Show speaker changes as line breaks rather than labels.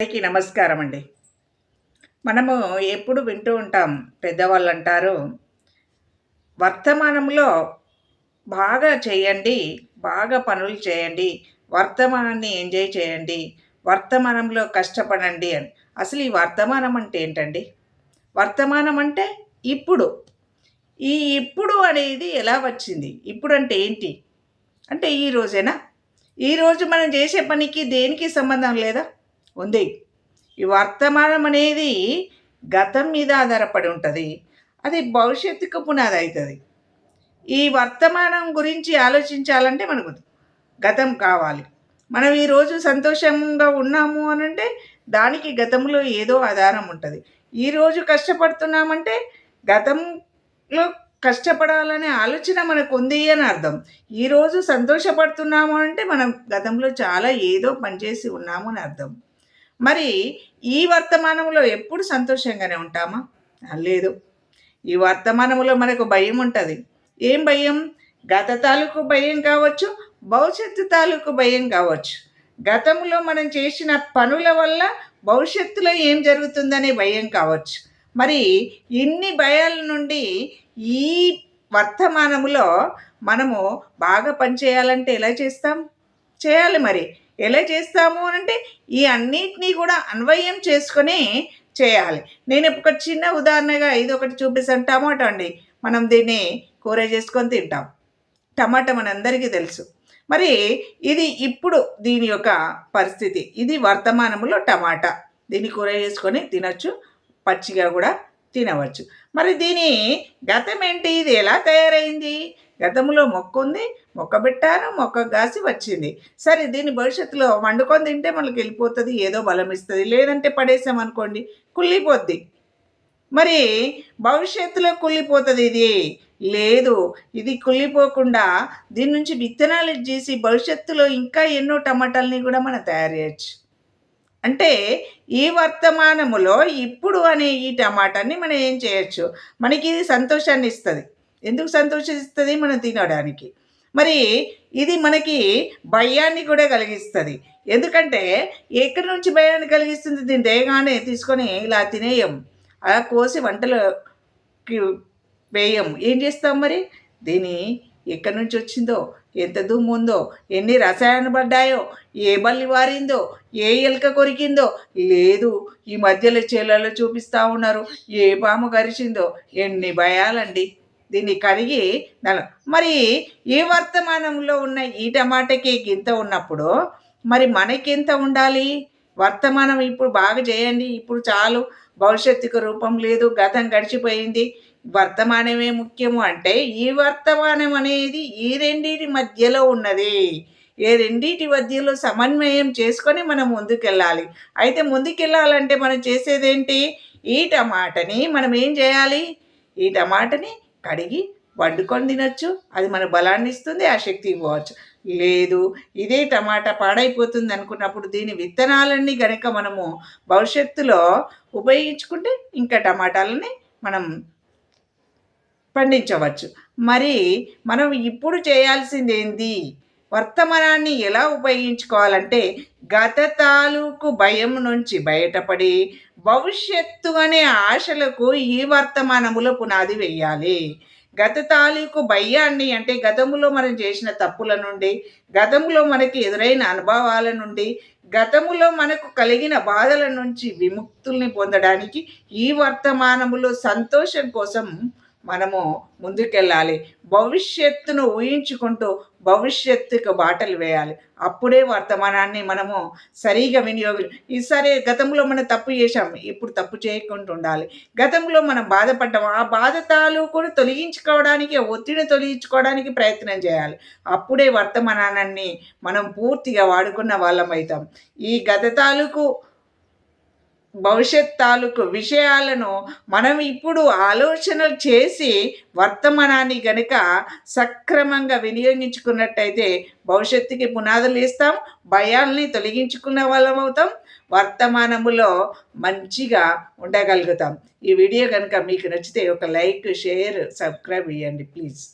అందరికీ నమస్కారం అండి మనము ఎప్పుడు వింటూ ఉంటాం పెద్దవాళ్ళు అంటారు వర్తమానంలో బాగా చేయండి బాగా పనులు చేయండి వర్తమానాన్ని ఎంజాయ్ చేయండి వర్తమానంలో కష్టపడండి అని. అసలు ఈ వర్తమానం అంటే ఏంటండి? వర్తమానం అంటే ఇప్పుడు. ఈ ఇప్పుడు అనేది ఎలా వచ్చింది? ఇప్పుడు అంటే ఏంటి? అంటే ఈ రోజేనా? ఈరోజు మనం చేసే పనికి దేనికి సంబంధం లేదా? ఉంది. ఈ వర్తమానం అనేది గతం మీద ఆధారపడి ఉంటుంది. అది భవిష్యత్తుకు పునాది అవుతుంది ఈ వర్తమానం గురించి ఆలోచించాలంటే మనకు గతం కావాలి. మనం ఈరోజు సంతోషంగా ఉన్నాము అని అంటే దానికి గతంలో ఏదో ఆధారం ఉంటుంది. ఈరోజు కష్టపడుతున్నామంటే గతంలో కష్టపడాలనే ఆలోచన మనకు ఉంది అని అర్థం. ఈరోజు సంతోషపడుతున్నాము అంటే మనం గతంలో చాలా ఏదో పనిచేసి ఉన్నాము అని అర్థం. మరి ఈ వర్తమానంలో ఎప్పుడు సంతోషంగానే ఉంటామా? లేదు. ఈ వర్తమానంలో మనకు భయం ఉంటుంది. ఏం భయం? గత తాలూకు భయం కావచ్చు భవిష్యత్తు తాలూకు భయం కావచ్చు. గతంలో మనం చేసిన పనుల వల్ల భవిష్యత్తులో ఏం జరుగుతుందనే భయం కావచ్చు. మరి ఇన్ని భయాల నుండి ఈ వర్తమానములో మనము బాగా పనిచేయాలంటే ఎలా చేస్తాం? చేయాలి మరి. ఎలా చేస్తాము అంటే ఈ అన్నిటినీ కూడా అన్వయం చేసుకొని చేయాలి. నేను ఒక చిన్న ఉదాహరణగా ఇది ఒకటి చూపిస్తాను. టమాటా అండి. మనం దీన్ని కూర చేసుకొని తింటాం. టమాటా మనందరికీ తెలుసు. మరి ఇది ఇప్పుడు దీని యొక్క పరిస్థితి. ఇది వర్తమానంలో టమాటా. దీన్ని కూర చేసుకొని తినచ్చు. పచ్చిగా కూడా తినవచ్చు. మరి దీని గతం ఏంటి? ఇది ఎలా తయారైంది? గతంలో మొక్క ఉంది మొక్క పెట్టాను మొక్క కాసి వచ్చింది. సరే దీన్ని భవిష్యత్తులో వండుకొని తింటే మనకి వెళ్ళిపోతుంది ఏదో బలం ఇస్తుంది. లేదంటే పడేసామనుకోండి కుళ్ళిపోద్ది. మరి భవిష్యత్తులో కుళ్ళిపోతుంది ఇది? లేదు. ఇది కుళ్ళిపోకుండా దీని నుంచి విత్తనాలు చేసి భవిష్యత్తులో ఇంకా ఎన్నో టమాటాలని కూడా మనం తయారు చేయొచ్చు. అంటే ఈ వర్తమానములో ఇప్పుడు అనే ఈ టమాటాని మనం ఏం చేయొచ్చు? మనకి ఇది సంతోషాన్ని ఇస్తుంది. ఎందుకు సంతోషిస్తుంది? మనం తినడానికి. మరి ఇది మనకి భయాన్ని కూడా కలిగిస్తుంది. ఎందుకంటే ఎక్కడి నుంచి భయాన్ని కలిగిస్తుంది? దీన్ని తేగానే తీసుకొని ఇలా తినేయం. అలా కోసి వంటలోకి వేయం. ఏం చేస్తాం మరి? దీని ఎక్కడి నుంచి వచ్చిందో ఎంత దుమ్ము ఉందో ఎన్ని రసాయన పడ్డాయో ఏ బల్లి వారిందో ఏ ఎలుక కొరికిందో లేదు ఈ మధ్యలో చేలలో చూపిస్తూ ఉన్నారు. ఏ పాము గరిచిందో ఎన్ని భయాలండి. దీన్ని కడిగి దాని మరి ఈ వర్తమానంలో ఉన్న ఈ టమాటాకి గింత ఉన్నప్పుడు మరి మనకి ఎంత ఉండాలి? వర్తమానం ఇప్పుడు బాగా చేయండి ఇప్పుడు చాలు. భవిష్యత్తుకు రూపం లేదు గతం గడిచిపోయింది. వర్తమానమే ముఖ్యము అంటే ఈ వర్తమానం అనేది ఈ రెండింటి మధ్యలో ఉన్నది. ఏ రెండింటి మధ్యలో సమన్వయం చేసుకొని మనం ముందుకెళ్ళాలి. అయితే ముందుకెళ్ళాలంటే మనం చేసేదేంటి? ఈ టమాటని మనం ఏం చేయాలి? ఈ టమాటని కడిగి వండుకొని తినొచ్చు. అది మన బలాన్ని ఇస్తుంది ఆ శక్తి ఇవ్వచ్చు లేదు ఇదే టమాటా పాడైపోతుంది అనుకున్నప్పుడు దీని విత్తనాలన్నీ గనక మనము భవిష్యత్తులో ఉపయోగించుకుంటే ఇంకా టమాటాలని మనం పండించవచ్చు. మరి మనం ఇప్పుడు చేయాల్సింది ఏంది వర్తమానాన్ని ఎలా ఉపయోగించుకోవాలంటే గత తాలూకు భయం నుంచి బయటపడి భవిష్యత్తు అనే ఆశలకు ఈ వర్తమానములో పునాది వేయాలి. గత తాలూకు భయాన్ని అంటే గతంలో మనం చేసిన తప్పుల నుండి గతంలో మనకి ఎదురైన అనుభవాల నుండి గతములో మనకు కలిగిన బాధల నుంచి విముక్తుల్ని పొందడానికి ఈ వర్తమానములో సంతోషం కోసం మనము ముందుకెళ్ళాలి. భవిష్యత్తును ఊహించుకుంటూ భవిష్యత్తుకు బాటలు వేయాలి. అప్పుడే వర్తమానాన్ని మనము సరిగా వినియోగం ఈ సరే గతంలో మనం తప్పు చేశాం ఇప్పుడు తప్పు చేయకుండా ఉండాలి గతంలో మనం బాధపడ్డాం ఆ బాధ తాలూకును తొలగించుకోవడానికి ఒత్తిడిని తొలగించుకోవడానికి ప్రయత్నం చేయాలి. అప్పుడే వర్తమానాన్ని మనం పూర్తిగా వాడుకున్న వాళ్ళం అవుతాం. ఈ గత తాలూకు భవిష్యత్ తాలూకు విషయాలను మనం ఇప్పుడు ఆలోచనలు చేసి వర్తమానాన్ని గనుక సక్రమంగా వినియోగించుకున్నట్టయితే భవిష్యత్తుకి పునాదులు ఇస్తాం భయాల్ని తొలగించుకున్న వాళ్ళం అవుతాం వర్తమానములో మంచిగా ఉండగలుగుతాం. ఈ వీడియో కనుక మీకు నచ్చితే ఒక లైక్ షేర్ సబ్స్క్రైబ్ ఇవ్వండి ప్లీజ్.